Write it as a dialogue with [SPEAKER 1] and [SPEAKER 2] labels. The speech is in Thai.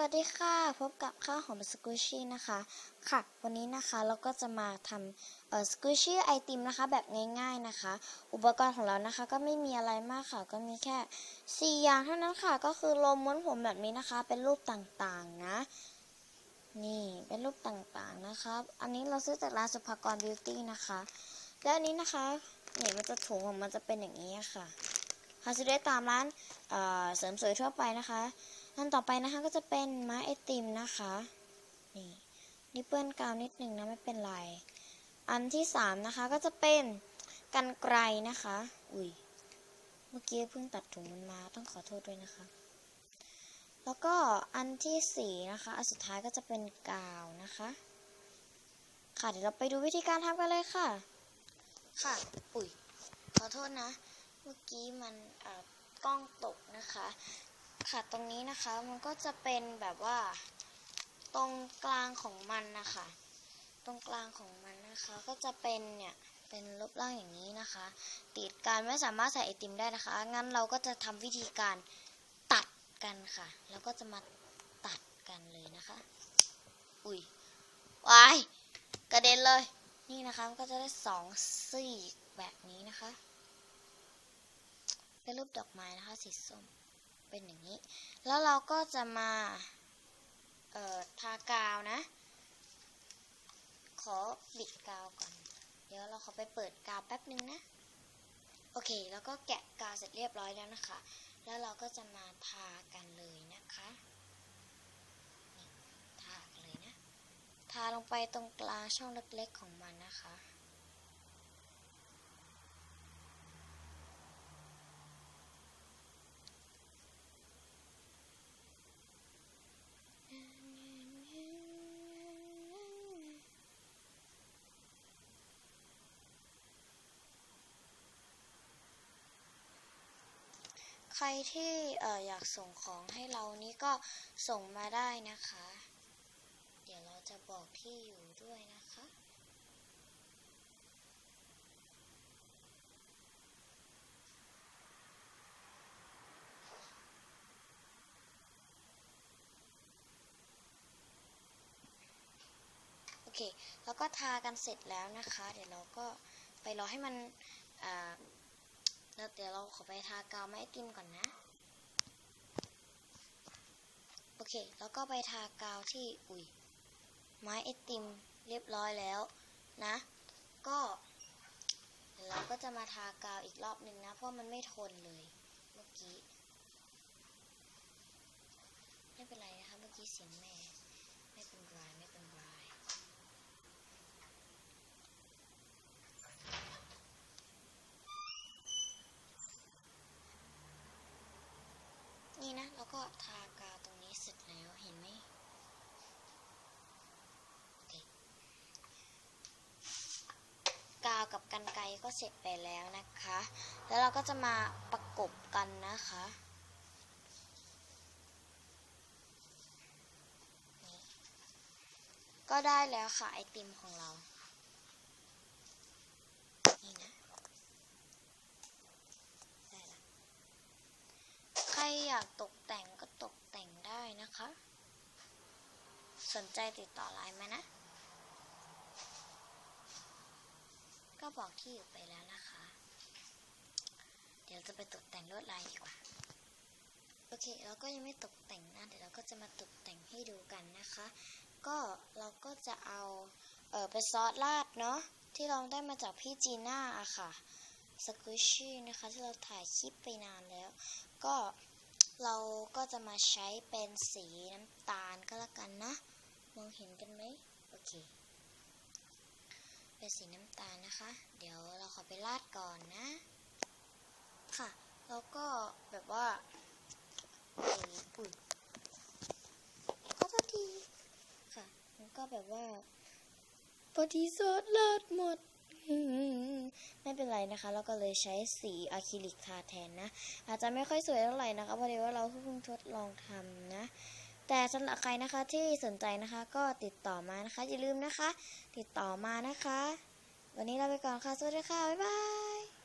[SPEAKER 1] วัสดีค่ะ พบกับข้าวหอมสกูชี่นะคะ ค่ะ วันนี้นะคะเราก็จะมาทำเอ่อสกูชี่ไอติมนะคะ แบบง่าย ๆนะคะ อุปกรณ์ของเรานะคะ ก็ไม่มีอะไรมากค่ะ ก็มีแค่ 4 อย่างเท่านั้นค่ะ ก็คือลมม้วนผมแบบนี้นะคะ เป็นรูปต่างๆนะ นี่เป็นรูปต่างๆนะคะอันนี้เราซื้อจากร้านสุภากรบิวตี้นะคะ และอันนี้นะคะเนี่ยมันจะถุงของมันจะเป็นอย่างนี้ค่ะหาซื้อได้ตามร้านเอ่อเสริมสวยทั่วไปนะคะ อันต่อไปนะคะก็จะเป็นไม้ไอติมนะคะ นี่นี่เปื้อนกาวนิดหนึ่งนะไม่เป็นไร อันที่สามนะคะก็จะเป็นกันไกรนะคะ อุ้ย เมื่อกี้เพิ่งตัดถุงมันมาต้องขอโทษด้วยนะคะ แล้วก็อันที่สี่นะคะ อันสุดท้ายก็จะเป็นกาวนะคะ ค่ะเดี๋ยวเราไปดูวิธีการทำกันเลยค่ะ ค่ะ อุ้ย ขอโทษนะ เมื่อกี้มันอ่อกล้องตกนะคะ ค่ะตรงนี้นะคะมันก็จะเป็นแบบว่า ตรงกลางของมันนะคะ ตรงกลางของมันนะคะ ก็จะเป็นเนี่ยเป็นรูปร่างอย่างนี้นะคะ ติดกันไม่สามารถใส่ไอติมได้นะคะ งั้นเราก็จะทำวิธีการตัดกันค่ะ แล้วก็จะมาตัดกันเลยนะคะ อุ้ยวายกระเด็นเลย นี่นะคะมันก็จะได้สองซี่แบบนี้นะคะ เป็นรูปดอกไม้นะคะสีส้ม เป็นอย่างนี้ แล้วเราก็จะมาเอ่อทากาวนะ ขอบิดกาวก่อน เดี๋ยวเราขอไปเปิดกาวแป๊บนึงนะ โอเค แล้วก็แกะกาวเสร็จเรียบร้อยแล้วนะคะ แล้วเราก็จะมาทากันเลยนะคะทาเลยนะ ทาลงไปตรงกลางช่องเล็กๆของมันนะคะ ใครที่เอออยากส่งของให้เรานี่ก็ส่งมาได้นะคะ เดี๋ยวเราจะบอกที่อยู่ด้วยนะคะโอเคแล้วก็ทากันเสร็จแล้วนะคะ เดี๋ยวเราก็ไปรอให้มันอ่า แล้วเดี๋ยวเราขอไปทากาวไม้ติมก่อนนะ โอเค แล้วก็ไปทากาวที่อุ้ยไม้ไอติมเรียบร้อยแล้วนะ ก็เดี๋ยวเราก็จะมาทากาวอีกรอบหนึ่งนะ เพราะมันไม่ทนเลยเมื่อกี้ ไม่เป็นไรนะคะ เมื่อกี้เสียงแม่ ไม่เป็นไรไม่เป็นไร นี่นะ แล้วก็ทากาวตรงนี้เสร็จแล้วเห็นไหมกาวกับกันไกก็เสร็จไปแล้วนะคะ แล้วเราก็จะมาประกบกันนะคะก็ได้แล้วค่ะ ไอติมของเรา นี่นะ ได้ละใครอยากตกแต่งก็ตก ได้นะคะ สนใจติดต่อไลน์มานะ ก็บอกที่อยู่ไปแล้วนะคะ เดี๋ยวจะไปตกแต่งลวดลายดีกว่า โอเคแล้วก็ยังไม่ตกแต่งนะ เดี๋ยวเราก็จะมาตกแต่งให้ดูกันนะคะ ก็เราก็จะเอาเออไปซอสราดเนาะที่เราได้มาจากพี่จีน่าอะค่ะสควิชชี่นะคะ ที่เราถ่ายคลิปไปนานแล้ว ก็ เราก็จะมาใช้เป็นสีน้ำตาลก็แล้วกันนะ มองเห็นกันไหมโอเค เป็นสีน้ำตาลนะคะ เดี๋ยวเราขอไปราดก่อนนะ ค่ะ แล้วก็แบบว่าอุ้ยขอโทษทีค่ะแล้วก็แบบว่าพอดีซอสราดหมด ไม่เป็นไรนะคะ เราก็เลยใช้สีอะคริลิกทาแทนนะ อาจจะไม่ค่อยสวยเท่าไหร่นะคะเพราะเดี๋ยวว่าเราเพิ่งทดลองทำนะ แต่สำหรับใครนะคะที่สนใจนะคะก็ติดต่อมานะคะ อย่าลืมนะคะ ติดต่อมานะคะ วันนี้เราไปก่อนค่ะ สวัสดีค่ะ บ๊ายบาย